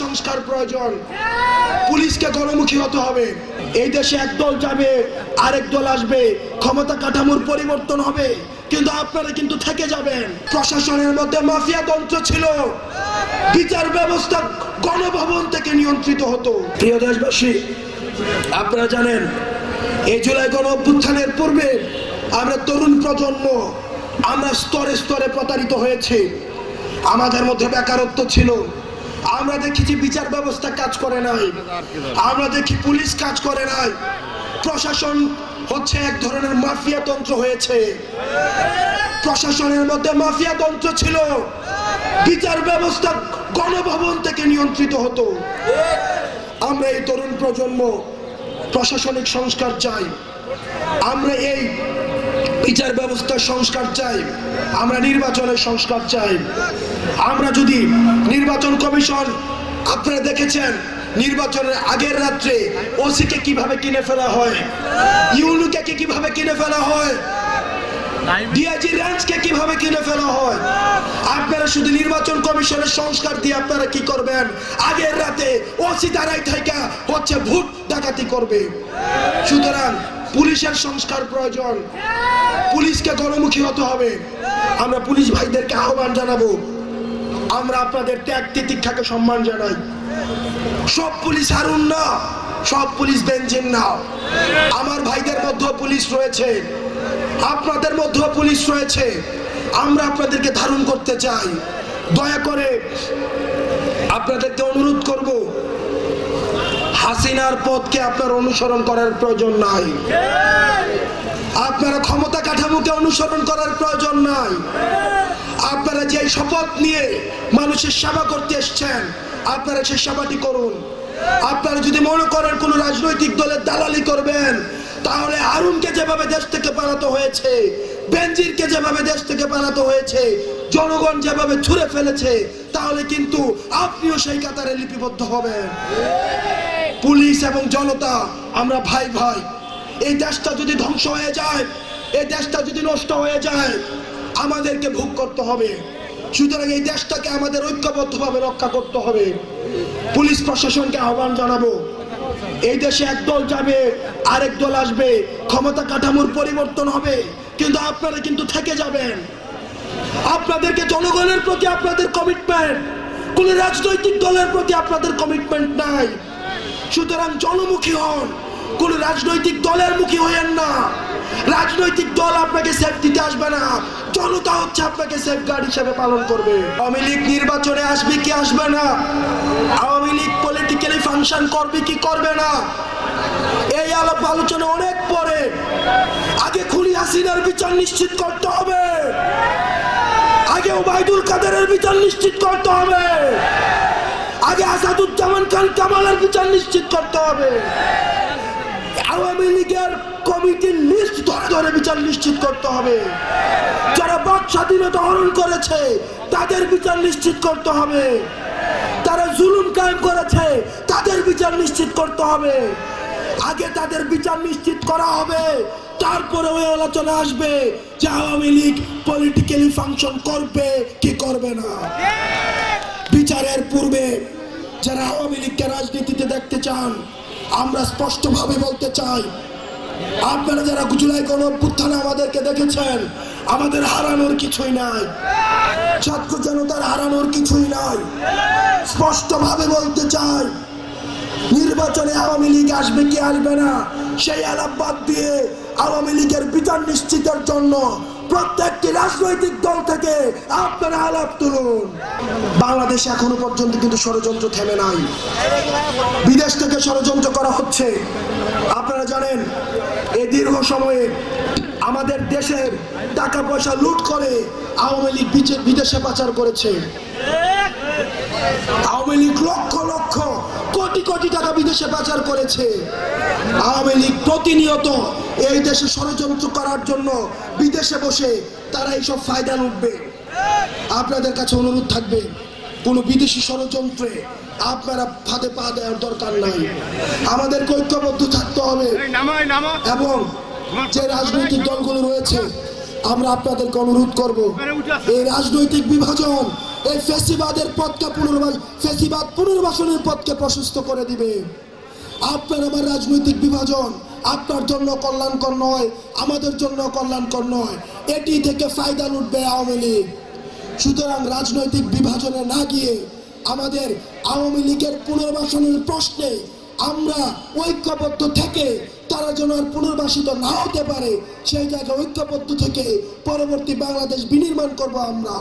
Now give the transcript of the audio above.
সংস্কার প্রয়োজন। পুলিশকে গণমুখী হতে হবে। এই দেশে একদল যাবে, আরেক দল আসবে। ক্ষমতা কাঠামোর পরিবর্তন হবে। কিন্তু আপনারা কিন্তু থেকে যাবেন। প্রশাসনের মধ্যে মাফিয়া তন্ত্র ছিল। বিচার ব্যবস্থা গণভবন থেকে নিয়ন্ত্রিত হতো। প্রিয় দেশবাসী, আপনারা জানেন, এই জুলাই গণ অভ্যুত্থানের পূর্বে আমরা তরুণ প্রজন্ম, আমরা স্তরে স্তরে প্রতারিত হয়েছি। আমাদের মধ্যে বেকারত্ব ছিল। আমরা দেখেছি বিচার ব্যবস্থা কাজ করে নাই। আমরা দেখি পুলিশ কাজ করে নাই। প্রশাসন হচ্ছে এক ধরনের মাফিয়া তন্ত্র হয়েছে। প্রশাসনের মধ্যে মাফিয়া তন্ত্র ছিল। বিচার ব্যবস্থা গণভবন থেকে নিয়ন্ত্রিত হতো। আমরা এই তরুণ প্রজন্ম প্রশাসনিক সংস্কার চাই। আমরা এই বিচার ব্যবস্থার সংস্কার চাই, আমরা নির্বাচনের সংস্কার চাই। আমরা যদি নির্বাচন কমিশন, আপনারা দেখেছেন, নির্বাচনের আগের রাত্রে ওসিকে কীভাবে কিনে ফেলা হয়, ইউনুকে কীভাবে কিনে ফেলা হয়, ডিআইজি রেঞ্জকে কীভাবে কিনে ফেলা হয়, আপনারা শুধু নির্বাচন কমিশনের সংস্কার দিয়ে আপনারা কি করবেন? আগের রাতে হচ্ছে ডাকাতি করবে। সুতরাং পুলিশের সংস্কার প্রয়োজন। পুলিশকে গণমুখী হতে হবে। আমরা পুলিশ ভাইদেরকে আহ্বান জানাব। আমরা আপনাদের ত্যাগ তিতিক্ষাকে সম্মান জানাই। সব পুলিশ হারুন না, সব পুলিশ বেঞ্জিন না। আমার ভাইদের মধ্যেও পুলিশ রয়েছে। আপনাদের মধ্যেও পুলিশ রয়েছে। আমরা আপনাদেরকে ধারণ করতে চাই। দয়া করে আপনাদেরকে অনুরোধ হাসিনার পথকে আপনার অনুসরণ করার প্রয়োজন নাই। আপনারা ক্ষমতা কাঠামোকে অনুসরণ করার প্রয়োজন নাই। আপনারা যে শপথ নিয়ে মানুষের সেবা করতে এসছেন, আপনারা সেই সেবাটি করুন। আপনারা যদি মনে করেন কোন রাজনৈতিক দলের দালালি করবেন, তাহলে আরুনকে যেভাবে দেশ থেকে পালাতে হয়েছে, বেনজিরকে যেভাবে দেশ থেকে পালাতে হয়েছে, জনগণ যেভাবে ছুঁড়ে ফেলেছে, তাহলে কিন্তু আপনিও সেই কাতারে লিপিবদ্ধ হবেন। পুলিশ এবং জনতা, আমরা ভাই ভাই, এই দেশটা যদি ধ্বংস হয়ে যায়, এই দেশটা যদি নষ্ট হয়ে যায়, আমাদেরকে ভোগ করতে হবে। সুতরাং এই দেশটাকে আমাদের ঐক্যবদ্ধভাবে রক্ষা করতে হবে। পুলিশ প্রশাসনকে আহ্বান জানাব, এই দেশে একদল যাবে, আরেক দল আসবে, ক্ষমতা কাঠামোর পরিবর্তন হবে, কিন্তু আপনারা কিন্তু থেকে যাবেন। আপনাদেরকে জনগণের প্রতি আপনাদের কমিটমেন্ট কোন রাজনৈতিক দলের প্রতি আপনাদের কমিটমেন্ট নাই। সুতরাং জনমুখী হন। কোন রাজনৈতিক দলের মুখী হইয়েন না। রাজনৈতিক দল আপনাকে সেফ দিতে আসবে না। জনতা হচ্ছে আপনাকে সেফ গার্ড হিসেবে পালন করবে। আওয়ামী লীগ নির্বাচনে আসবে কি আসবে না? আওয়ামী লীগ পলিটিক্যালি ফাংশন করবে কি করবে না? এই আলাপ আলোচনা অনেক পরে। আগে খুলি হাসিনার বিচার নিশ্চিত করতে হবে। আগে ওবায়দুল কাদেরের বিচার নিশ্চিত করতে হবে। আগে আসাদুজ্জামান খান কামালের বিচার নিশ্চিত করতে হবে। আওয়ামী লীগের কমিটির লিস্ট ধরে ধরে বিচার নিশ্চিত করতে হবে। যারা বাক স্বাধীনতা হরণ করেছে, তাদের বিচার নিশ্চিত করতে হবে। তারা জুলুম কায়েম করেছে, তাদের বিচার নিশ্চিত করতে হবে। আগে তাদের বিচার নিশ্চিত করা হবে, তারপরে ওই আলোচনা আসবে যে আওয়ামী লীগ পলিটিক্যালি ফাংশন করবে কি করবে না। বিচারের পূর্বে যারা আওয়ামী লীগকে রাজনীতিতে দেখতে চান, আমরা স্পষ্টভাবে বলতে চাই, আপনারা যারা জুলাই গণ আমাদেরকে দেখেছেন, আমাদের হারানোর কিছুই নাই। ছাত্র জনতার হারানোর কিছুই নাই। স্পষ্টভাবে বলতে চাই, নির্বাচনে আওয়ামী লীগ আসবে কি আসবে না, সেই আলাপ বাদ দিয়ে আওয়ামী লীগের বিচার নিশ্চিতের জন্য প্রত্যেকটি রাজনৈতিক দল থেকে আপনারা আলাপ তুলুন। বাংলাদেশে এখনও পর্যন্ত কিন্তু ষড়যন্ত্র থেমে নাই। বিদেশ থেকে ষড়যন্ত্র করা হচ্ছে। আপনারা জানেন এই দীর্ঘ সময়ে আমাদের দেশের টাকা পয়সা লুট করে আওয়ামী লীগ বিদেশে পাচার করেছে। আওয়ামী লীগ লক্ষ লক্ষ কোটি কোটি টাকা বিদেশে পাচার করেছে। আওয়ামী লীগ প্রতিনিয়ত এই দেশে ষড়যন্ত্র করার জন্য বিদেশে বসে তারা এইসব ফায়দা লুটবে। আপনাদের কাছে অনুরোধ থাকবে কোনো বিদেশি ষড়যন্ত্রে আপনারা ফাঁদে পা দেওয়ার দরকার নাই। আমাদেরকে ঐক্যবদ্ধ থাকতে হবে এবং যে রাজনৈতিক দলগুলো রয়েছে আমরা আপনাদেরকে অনুরোধ করব এই রাজনৈতিক বিভাজন এই ফেসিবাদের পথকে পুনর্বাস ফেসিবাদ পুনর্বাসনের পথকে প্রশস্ত করে দিবে। আপনার আমার রাজনৈতিক বিভাজন, আপনার জন্য কল্যাণকর নয়, আমাদের জন্য কল্যাণকর নয়। এটি থেকে ফায়দা লুটবে আওয়ামী লীগ। সুতরাং রাজনৈতিক বিভাজনে না গিয়ে আমাদের আওয়ামী লীগের পুনর্বাসনের প্রশ্নে আমরা ঐক্যবদ্ধ থেকে তারা যেন আর পুনর্বাসিত না হতে পারে, সেই জায়গায় ঐক্যবদ্ধ থেকে পরবর্তী বাংলাদেশ বিনির্মাণ করব আমরা।